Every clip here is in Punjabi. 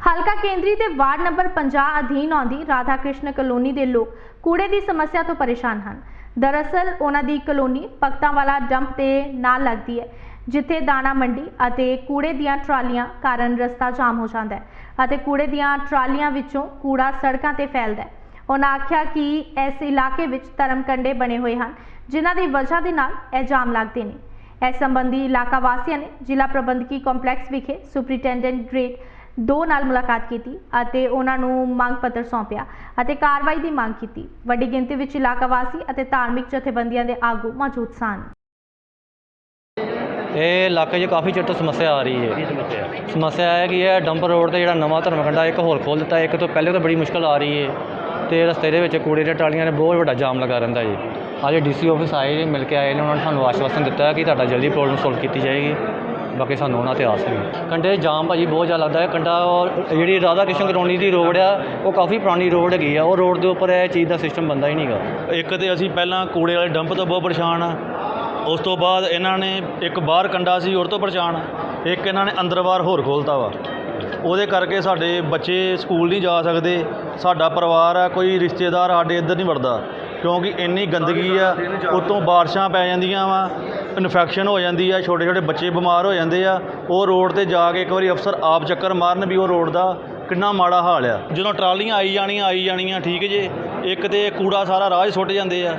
ਹਲਕਾ ਕੇਂਦਰੀ ਤੇ ਵਾਰਡ ਨੰਬਰ 50 ਅਧੀਨ ਆਉਂਦੀ ਰਾਧਾ ਕ੍ਰਿਸ਼ਨ ਕਲੋਨੀ ਦੇ ਲੋਕ ਕੂੜੇ ਦੀ ਸਮੱਸਿਆ ਤੋਂ ਪਰੇਸ਼ਾਨ ਹਨ। ਦਰਅਸਲ, ਉਹਨਾਂ ਦੀ ਕਲੋਨੀ ਭਗਤਾਂ ਵਾਲਾ ਡੰਪ 'ਤੇ ਨਾਲ ਲੱਗਦੀ ਹੈ, ਜਿੱਥੇ ਦਾਣਾ ਮੰਡੀ ਅਤੇ ਕੂੜੇ ਦੀਆਂ ਟਰਾਲੀਆਂ ਕਾਰਨ ਰਸਤਾ ਜਾਮ ਹੋ ਜਾਂਦਾ ਹੈ ਅਤੇ ਕੂੜੇ ਦੀਆਂ ਟਰਾਲੀਆਂ ਵਿੱਚੋਂ ਕੂੜਾ ਸੜਕਾਂ ਤੇ ਫੈਲਦਾ ਹੈ। ਉਹਨਾਂ ਆਖਿਆ ਕਿ ਇਸ ਇਲਾਕੇ ਵਿੱਚ ਧਰਮ ਕੰਡੇ ਬਣੇ ਹੋਏ ਹਨ, ਜਿਨ੍ਹਾਂ ਦੀ ਵਜ੍ਹਾ ਦੇ ਨਾਲ ਇਹ ਜਾਮ ਲੱਗਦੇ ਨੇ। ਇਸ ਸੰਬੰਧੀ ਇਲਾਕਾ ਵਾਸੀਆਂ ਨੇ ਜ਼ਿਲ੍ਹਾ ਪ੍ਰਬੰਧਕੀ ਕੰਪਲੈਕਸ ਵਿਖੇ ਸੁਪਰੀਟੈਂਡੈਂਟ ਗ੍ਰੇਡ ਦੋ ਨਾਲ ਮੁਲਾਕਾਤ ਕੀਤੀ ਅਤੇ ਉਹਨਾਂ ਨੂੰ ਮੰਗ ਪੱਤਰ ਸੌਂਪਿਆ ਅਤੇ ਕਾਰਵਾਈ ਦੀ ਮੰਗ ਕੀਤੀ। ਵੱਡੀ ਗਿਣਤੀ ਵਿੱਚ ਇਲਾਕਾ ਵਾਸੀ ਅਤੇ ਧਾਰਮਿਕ ਜਥੇਬੰਦੀਆਂ ਦੇ ਆਗੂ ਮੌਜੂਦ ਸਨ। ਇਹ ਇਲਾਕੇ 'ਚ ਕਾਫੀ ਚਿਰ ਤੋਂ ਸਮੱਸਿਆ ਆ ਰਹੀ ਹੈ। ਸਮੱਸਿਆ ਸਮੱਸਿਆ ਹੈ ਕਿ ਇਹ ਡੰਪ ਰੋਡ ਤੇ ਜਿਹੜਾ ਨਵਾਂ ਧਰਮਕੰਡਾ ਇੱਕ ਹੋਰ ਖੋਲ੍ਹ ਦਿੱਤਾ ਇੱਕ ਤੋਂ ਪਹਿਲੇ ਤਾਂ ਬੜੀ ਮੁਸ਼ਕਲ ਆ ਰਹੀ ਹੈ ਤੇ ਰਸਤੇ ਦੇ ਵਿੱਚ ਕੂੜੇ ਦੇ ਟਾਲੀਆਂ ਨੇ ਬਹੁਤ ਵੱਡਾ ਜਾਮ ਲੱਗਾ ਰਹਿੰਦਾ ਜੀ। ਅੱਜ ਡੀਸੀ ਆਫਿਸ ਆਏ ਮਿਲ ਕੇ ਆਏ ਨੇ, ਉਹਨਾਂ ਨੇ ਸਾਨੂੰ ਆਸ਼ਵਾਸਨ ਦਿੱਤਾ ਕਿ ਤੁਹਾਡਾ ਜਲਦੀ ਪ੍ਰੋਬਲਮ ਸੋਲਵ ਕੀਤੀ ਜਾਏਗੀ। ਬਾਕੀ ਸਾਨੂੰ ਉਹਨਾਂ ਤੇ ਆਸ ਹੈ। ਕੰਡੇ ਜਾਮ ਭਾਜੀ ਬਹੁਤ ਜ਼ਿਆਦਾ ਲੱਗਦਾ ਹੈ। ਕੰਡਾ ਔਰ ਜਿਹੜੀ ਰਾਧਾ ਕ੍ਰਿਸ਼ਨ ਕਲੋਨੀ ਦੀ ਰੋਡ ਆ, ਉਹ ਕਾਫੀ ਪੁਰਾਣੀ ਰੋਡ ਹੈਗੀ ਆ। ਉਹ ਰੋਡ ਦੇ ਉੱਪਰ ਇਹ ਚੀਜ਼ ਦਾ ਸਿਸਟਮ ਬੰਦਾ ਹੀ ਨਹੀਂਗਾ। ਇੱਕ ਤੇ ਅਸੀਂ ਪਹਿਲਾਂ ਕੂੜੇ ਵਾਲੇ ਡੰਪ ਤੋਂ ਬਹੁਤ ਪਰੇਸ਼ਾਨ ਆ। ਉਸ ਤੋਂ ਬਾਅਦ ਇਹਨਾਂ ਨੇ ਇੱਕ ਬਾਹਰ ਕੰਡਾ ਸੀ ਉਹ ਤੋਂ ਪਰੇਸ਼ਾਨ ਇੱਕ ਇਹਨਾਂ ਨੇ ਅੰਦਰ ਬਾਹਰ ਹੋਰ ਖੋਲਤਾ ਵਾ। ਉਹਦੇ ਕਰਕੇ ਸਾਡੇ ਬੱਚੇ ਸਕੂਲ ਨਹੀਂ ਜਾ ਸਕਦੇ। ਸਾਡਾ ਪਰਿਵਾਰ ਆ, ਕੋਈ ਰਿਸ਼ਤੇਦਾਰ ਸਾਡੇ ਇੱਧਰ ਨਹੀਂ ਵੜਦਾ। ਕਿਉਂਕਿ ਇੰਨੀ ਗੰਦਗੀ ਆ, ਉਤੋਂ ਬਾਰਿਸ਼ਾਂ ਪੈ ਜਾਂਦੀਆਂ ਵਾ। ਇਨਫੈਕਸ਼ਨ ਹੋ ਜਾਂਦੀ ਆ, ਛੋਟੇ ਛੋਟੇ ਬੱਚੇ ਬਿਮਾਰ ਹੋ ਜਾਂਦੇ ਆ, ਉਹ ਰੋਡ ਤੇ ਜਾ ਕੇ ਇੱਕ ਵਾਰੀ ਅਫਸਰ ਆਪ ਚੱਕਰ ਮਾਰਨ ਵੀ ਉਹ ਰੋਡ ਦਾ ਕਿੰਨਾ ਮਾੜਾ ਹਾਲ ਆ। ਜਦੋਂ ਟਰਾਲੀਆਂ ਆਈ ਜਾਣੀਆਂ ਆਈ ਜਾਣੀਆਂ, ਠੀਕ ਜੇ, ਇੱਕ ਤੇ ਕੂੜਾ ਸਾਰਾ ਰਾਹ 'ਚ ਸੁੱਟ ਜਾਂਦੇ ਆ।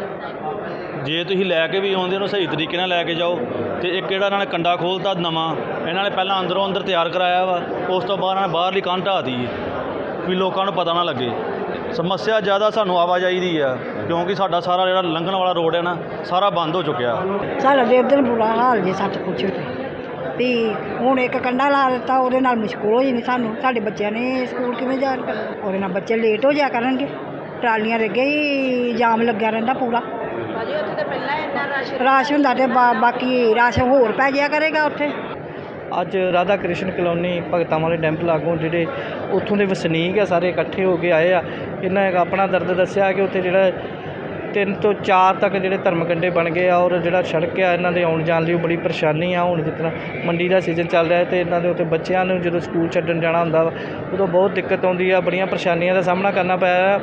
ਜੇ ਤੁਸੀਂ ਲੈ ਕੇ ਵੀ ਆਉਂਦੇ ਉਹਨੂੰ ਸਹੀ ਤਰੀਕੇ ਨਾਲ ਲੈ ਕੇ ਜਾਓ, ਤੇ ਇੱਕ ਜਿਹੜਾ ਇਹਨਾਂ ਨੇ ਕੰਡਾ ਖੋਲਤਾ ਨਵਾਂ, ਇਹਨਾਂ ਨੇ ਪਹਿਲਾਂ ਅੰਦਰੋਂ ਅੰਦਰ ਤਿਆਰ ਕਰਾਇਆ ਵਾ, ਉਸ ਤੋਂ ਬਾਅਦ ਇਹਨਾਂ ਨੇ ਬਾਹਰਲੀ ਕੰਧ ਢਾਤੀ ਵੀ ਲੋਕਾਂ ਨੂੰ ਪਤਾ ਨਾ ਲੱਗੇ। ਸਮੱਸਿਆ ਜ਼ਿਆਦਾ ਸਾਨੂੰ ਆਵਾਜਾਈ ਦੀ ਆ ਕਿਉਂਕਿ ਸਾਡਾ ਸਾਰਾ ਜਿਹੜਾ ਲੰਘਣ ਵਾਲਾ ਰੋਡ ਹੈ ਨਾ ਸਾਰਾ ਬੰਦ ਹੋ ਚੁੱਕਿਆ। ਸਾਡਾ ਦੇ ਦਿਨ ਬੁਰਾ ਹਾਲ ਜੇ ਸੱਚ ਪੁੱਛੋ ਤੇ। ਵੀ ਹੁਣ ਇੱਕ ਕੰਡਾ ਲਾ ਦਿੱਤਾ ਉਹਦੇ ਨਾਲ ਮੁਸ਼ਕਲ ਹੋ ਜਾਣੀ ਸਾਨੂੰ। ਸਾਡੇ ਬੱਚਿਆਂ ਨੇ ਸਕੂਲ ਕਿਵੇਂ ਜਾਣ ਉਹਦੇ ਨਾਲ ਬੱਚੇ ਲੇਟ ਹੋ ਜਾ ਕਰਨਗੇ। ਟਰਾਲੀਆਂ ਦੇ ਅੱਗੇ ਹੀ ਜਾਮ ਲੱਗਿਆ ਰਹਿੰਦਾ ਪੂਰਾ। ਅਜੇ ਉੱਥੇ ਤਾਂ ਪਹਿਲਾਂ ਇੰਨਾ ਰਸ਼ ਰਸ਼ ਹੁੰਦਾ ਤੇ ਬਾ- ਬਾਕੀ ਰਸ਼ ਹੋਰ ਪੈ ਜਾਇਆ ਕਰੇਗਾ ਉੱਥੇ। ਅੱਜ ਰਾਧਾ ਕ੍ਰਿਸ਼ਨ ਕਲੋਨੀ ਭਗਤਾਂ ਵਾਲੇ ਟੈਂਪਲ ਲਾਗੋਂ, ਜਿਹੜੇ ਉੱਥੋਂ ਦੇ ਵਸਨੀਕ ਆ, ਸਾਰੇ ਇਕੱਠੇ ਹੋ ਕੇ ਆਏ ਆ। ਇਹਨਾਂ ਨੇ ਆਪਣਾ ਦਰਦ ਦੱਸਿਆ ਕਿ ਉੱਥੇ ਜਿਹੜਾ ਤਿੰਨ ਤੋਂ ਚਾਰ ਤੱਕ ਜਿਹੜੇ ਧਰਮ ਧਰਮਕੰਡੇ ਬਣ ਗਏ ਆ ਔਰ ਜਿਹੜਾ ਸੜਕ ਆ, ਇਹਨਾਂ ਦੇ ਆਉਣ ਜਾਣ ਲਈ ਉਹ ਬੜੀ ਪਰੇਸ਼ਾਨੀ ਆ। ਹੁਣ ਜਿਸ ਤਰ੍ਹਾਂ ਮੰਡੀ ਦਾ ਸੀਜ਼ਨ ਚੱਲ ਰਿਹਾ ਤੇ ਇਹਨਾਂ ਦੇ ਉੱਤੇ ਬੱਚਿਆਂ ਨੂੰ ਜਦੋਂ ਸਕੂਲ ਛੱਡਣ ਜਾਣਾ ਹੁੰਦਾ ਵਾ, ਉਦੋਂ ਬਹੁਤ ਦਿੱਕਤ ਆਉਂਦੀ ਆ। ਬੜੀਆਂ ਪਰੇਸ਼ਾਨੀਆਂ ਦਾ ਸਾਹਮਣਾ ਕਰਨਾ ਪੈ ਰਿਹਾ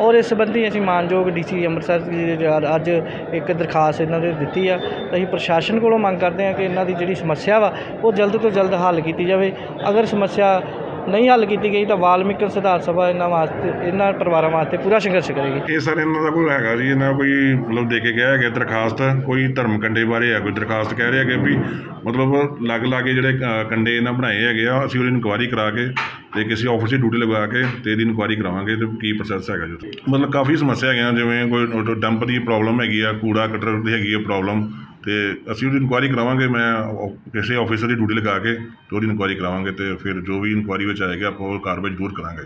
ਔਰ ਇਸ ਸੰਬੰਧੀ ਅਸੀਂ ਮਾਨਯੋਗ ਡੀਸੀ ਅੰਮ੍ਰਿਤਸਰ ਜੀ ਦੇ ਅੱਜ ਇੱਕ ਦਰਖਾਸਤ ਇਹਨਾਂ ਦੇ ਦਿੱਤੀ ਆ। ਅਸੀਂ ਪ੍ਰਸ਼ਾਸਨ ਕੋਲੋਂ ਮੰਗ ਕਰਦੇ ਹਾਂ ਕਿ ਇਹਨਾਂ ਦੀ ਜਿਹੜੀ ਸਮੱਸਿਆ ਵਾ, ਉਹ ਜਲਦ ਤੋਂ ਜਲਦ ਹੱਲ ਕੀਤੀ ਜਾਵੇ। ਅਗਰ ਸਮੱਸਿਆ ਨਹੀਂ ਹੱਲ ਕੀਤੀ ਗਈ ਤਾਂ ਵਾਲਮੀਕ ਸੁਧਾਰ ਸਭਾ ਇਹਨਾਂ ਵਾਸਤੇ ਇਹਨਾਂ ਪਰਿਵਾਰਾਂ ਵਾਸਤੇ ਪੂਰਾ ਸੰਘਰਸ਼ ਕਰੇਗੀ। ਇਹ ਸਰ ਇਹਨਾਂ ਦਾ ਕੋਈ ਹੈਗਾ ਜੀ ਇਹਨਾਂ ਕੋਈ ਮਤਲਬ ਦੇ ਕੇ ਗਿਆ ਹੈਗਾ ਦਰਖਾਸਤ ਕੋਈ ਧਰਮ ਕੰਡੇ ਬਾਰੇ ਹੈ ਕੋਈ ਦਰਖਾਸਤ ਕਹਿ ਰਿਹਾ ਕਿ ਵੀ ਮਤਲਬ ਲੱਗ ਲਾਗੇ ਜਿਹੜੇ ਅ, ਕੰਡੇ ਇਹਨਾਂ ਬਣਾਏ ਹੈਗੇ ਆ ਅਸੀਂ ਉਹਦੀ ਇਨਕੁਆਇਰੀ ਕਰਾ ਕੇ ਤੇ ਕਿਸੇ ਆਫਿਸ 'ਚ ਡਿਊਟੀ ਲਗਾ ਕੇ ਤੇ ਇਹਦੀ ਇਨਕੁਆਇਰੀ ਕਰਾਵਾਂਗੇ ਤੇ ਕੀ ਪ੍ਰੋਸੈਸ ਹੈਗਾ ਜੀ ਮਤਲਬ ਕਾਫੀ ਸਮੱਸਿਆ ਹੈਗੀਆਂ ਜਿਵੇਂ ਕੋਈ ਡੰਪ ਦੀ ਪ੍ਰੋਬਲਮ ਹੈਗੀ ਆ ਕੂੜਾ ਕਟਰ ਦੀ ਹੈਗੀ ਆ ਪ੍ਰੋਬਲਮ ਅਤੇ ਅਸੀਂ ਉਹਦੀ ਇਨਕੁਆਇਰੀ ਕਰਾਵਾਂਗੇ, ਮੈਂ ਕਿਸੇ ਆਫਿਸਰ ਦੀ ਡਿਊਟੀ ਲਗਾ ਕੇ ਅਤੇ ਉਹਦੀ ਇਨਕੁਆਇਰੀ ਕਰਾਵਾਂਗੇ ਅਤੇ ਫਿਰ ਜੋ ਵੀ ਇਨਕੁਆਇਰੀ ਵਿੱਚ ਆਏਗਾ ਆਪਾਂ ਉਹ ਕਾਰਵਾਈ ਜ਼ਰੂਰ ਕਰਾਂਗੇ।